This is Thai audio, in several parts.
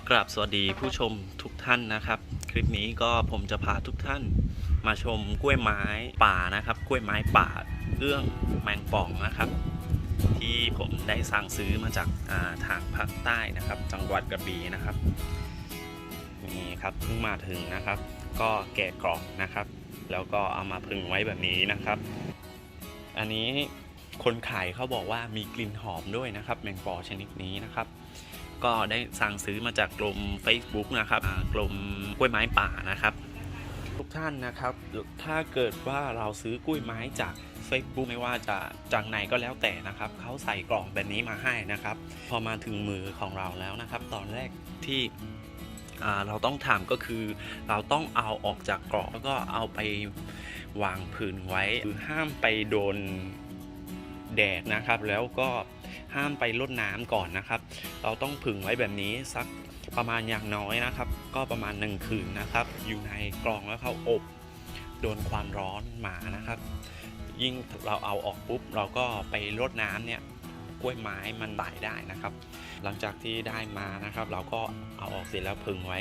ขอกราบสวัสดีผู้ชมทุกท่านนะครับ คลิปนี้ก็ผมจะพาทุกท่านมาชมกล้วยไม้ป่านะครับ กล้วยไม้ป่าเรื่องแมงป่องนะครับ ที่ผมได้สั่งซื้อมาจากาทางภาคใต้นะครับ จังหวัดกระบี่นะครับนี่ครับเพิ่งมาถึงนะครับ ก็แกะกล่องนะครับ แล้วก็เอามาพึงไว้แบบนี้นะครับ อันนี้คนขายเขาบอกว่ามีกลิ่นหอมด้วยนะครับ แมงปอชนิดนี้นะครับ ก็ได้สั่งซื้อมาจากกลุ่ม Facebook นะครับกลุ่มกล้วยไม้ป่านะครับ ทุกท่านนะครับ ถ้าเกิดว่าเราซื้อกล้วยไม้จาก Facebook ไม่ว่าจะจากไหนก็แล้วแต่นะครับเขาใส่กล่องแบบนี้มาให้นะครับ พอมาถึงมือของเราแล้วนะครับ ตอนแรกที่เราต้องทำก็คือเราต้องเอาออกจากกล่องแล้วก็เอาไปวางพื้นไว้คือห้ามไปโดนแดดนะครับ แล้วก็ ห้ามไปรดน้ำก่อนนะครับ เราต้องผึ่งไว้แบบนี้สักประมาณอย่างน้อยนะครับ ก็ประมาณ 1 คืนนะครับ อยู่ในกล่องแล้วเขาอบโดนความร้อนมานะครับ ยิ่งเราเอาออกปุ๊บ เราก็ไปรดน้ำเนี่ยกล้วยไม้มันตายได้นะครับ หลังจากที่ได้มานะครับ เราก็เอาออกเสร็จแล้วผึ่งไว้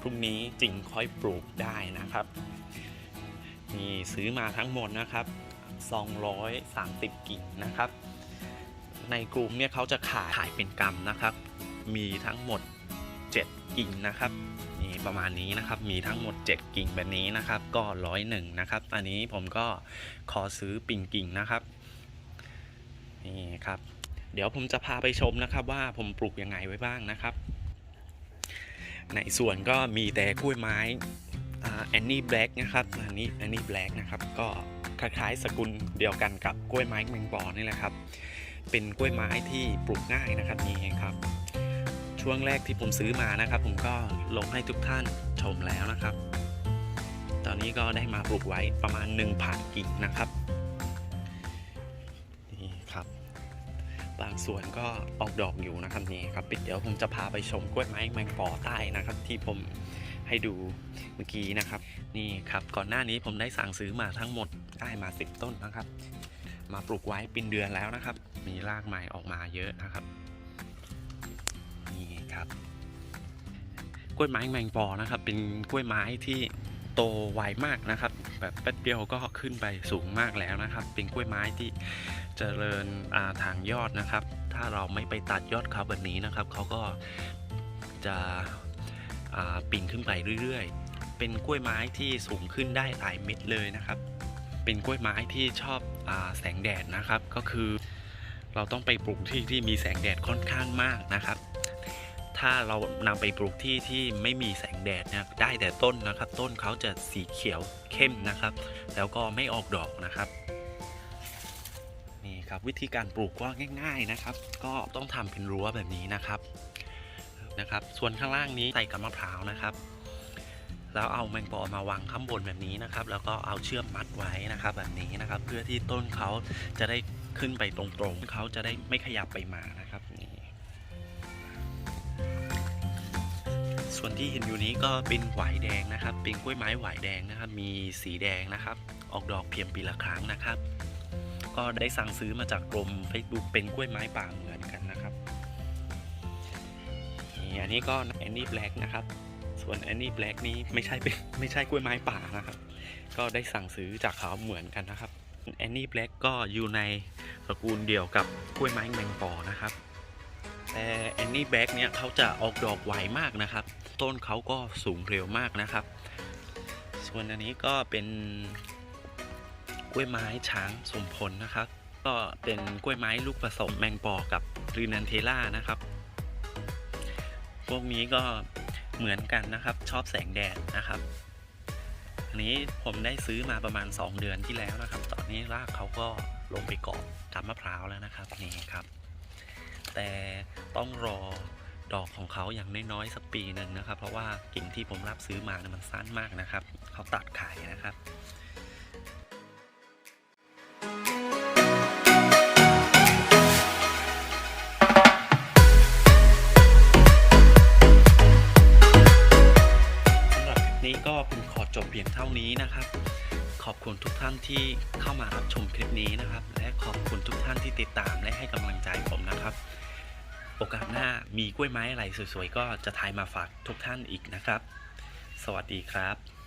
พรุ่งนี้จึงค่อยปลูกได้นะครับนี่ซื้อมาทั้งหมดนะครับ 230 กิ่งนะครับ ในกลุ่มเนี่ยเขาจะขายขายเป็นกรัมนะครับ มีทั้งหมด 7 กิ่งนะครับนี่ประมาณนี้นะครับ มีทั้งหมด 7 กิ่งแบบนี้นะครับ ก็ร้อยหนึ่งนะครับ อันนี้ผมก็ขอซื้อปิ่งกิ่งนะครับนี่ครับ เดี๋ยวผมจะพาไปชมนะครับว่าผมปลูกยังไงไว้บ้างนะครับ ในส่วนก็มีแต่กล้วยไม้แอนนี่แบล็กนะครับอันนี้แอนนี่แบล็กนะครับ ก็คล้ายๆสกุลเดียวกันกับกล้วยไม้แมงปอนี่แหละครับ เป็นกล้วยไม้ที่ปลูกง่ายนะครับนี่เองครับ ช่วงแรกที่ผมซื้อมานะครับ ผมก็ลงให้ทุกท่านชมแล้วนะครับ ตอนนี้ก็ได้มาปลูกไว้ประมาณ1ผ่านกิ่งนะครับนี่ครับ บางส่วนก็ออกดอกอยู่นะครับนี่ครับเดี๋ยวผมจะพาไปชมกล้วยไม้แมงปอใต้นะครับ ที่ผมให้ดูเมื่อกี้นะครับ นี่ครับก่อนหน้านี้ผมได้สั่งซื้อมาทั้งหมดได้มา 10 ต้นนะครับ มาปลูกไว้เป็นเดือนแล้วนะครับ มีรากใหม่ออกมาเยอะนะครับ นี่ครับ กล้วยไม้แมงปอนะครับ เป็นกล้วยไม้ที่โตไวมากนะครับ แบบแป๊บเดียวก็ขึ้นไปสูงมากแล้วนะครับ เป็นกล้วยไม้ที่เจริญาทางยอดนะครับ ถ้าเราไม่ไปตัดยอดเขาแบบนี้นะครับเขาก็จะอ่าปีนขึ้นไปเรื่อยๆ เป็นกล้วยไม้ที่สูงขึ้นได้หลายเม็ดเลยนะครับ เป็นกล้วยไม้ที่ชอบอแสงแดดนะครับ ก็คือ เราต้องไปปลูกที่ที่มีแสงแดดค่อนข้างมากนะครับ ถ้าเรานำไปปลูกที่ที่ไม่มีแสงแดดนี่ยได้แต่ต้นนะครับ ต้นเขาจะสีเขียวเข้มนะครับ แล้วก็ไม่ออกดอกนะครับนี่ครับวิธีการปลูกก็ง่าย ๆนะครับ ก็ต้องทำเป็นรั้วแบบนี้นะครับนะครับ ส่วนข้างล่างนี้ใส่กับมะพร้าวนะครับ แล้วเอาแมงปอมาวางข้างบนแบบนี้นะครับ แล้วก็เอาเชือกมัดไว้นะครับแบบนี้นะครับ เพื่อที่ต้นเขาจะได้ขึ้นไปตรงๆเขาจะได้ไม่ขยับไปมานะครับนี่ส่วนที่เห็นอยู่นี้ก็เป็นหวายแดงนะครับ เป็นกล้วยไม้หวายแดงนะครับ มีสีแดงนะครับ ออกดอกเพียงปีละครั้งนะครับ ก็ได้สั่งซื้อมาจากกรม Facebook เป็นกล้วยไม้ป่าเหมือนกันนะครับนี่อันนี้ก็แอนนี่แบล็กนะครับ ส่วนแอนนี่แบล็กนี้ไม่ใช่เป็นไม่ใช่กล้วยไม้ป่านะครับ ก็ได้สั่งซื้อจากเขาเหมือนกันนะครับแอนนี่แบล็กก็อยู่ในตระกูลเดียวกับกล้วยไม้แมงปอนะครับแต่แอนนี่แบล็กเนี่ยเขาจะออกดอกไวมากนะครับ ต้นเขาก็สูงเร็วมากนะครับ ส่วนอันนี้ก็เป็นกล้วยไม้ช้างสมพลนะครับ ก็เป็นกล้วยไม้ลูกผสมแมงปอกับรีนันเทล่านะครับ พวกนี้ก็ เหมือนกันนะครับ ชอบแสงแดดนะครับ อันนี้ผมได้ซื้อมาประมาณ 2 เดือนที่แล้วนะครับ ตอนนี้รากเขาก็ลงไปเกาะกับมะพร้าวแล้วนะครับนี่ครับ แต่ต้องรอดอกของเขาอย่างน้อยๆสักปีหนึ่งนะครับ เพราะว่ากิ่งที่ผมรับซื้อมาเนี่ยมันสั้นมากนะครับ เขาตัดขายนะครับ เพียงเท่านี้นะครับ ขอบคุณทุกท่านที่เข้ามารับชมคลิปนี้นะครับ และขอบคุณทุกท่านที่ติดตามและให้กำลังใจผมนะครับโอกาสหน้ามีกล้วยไม้อะไรสวยๆก็จะถ่ายมาฝากทุกท่านอีกนะครับ สวัสดีครับ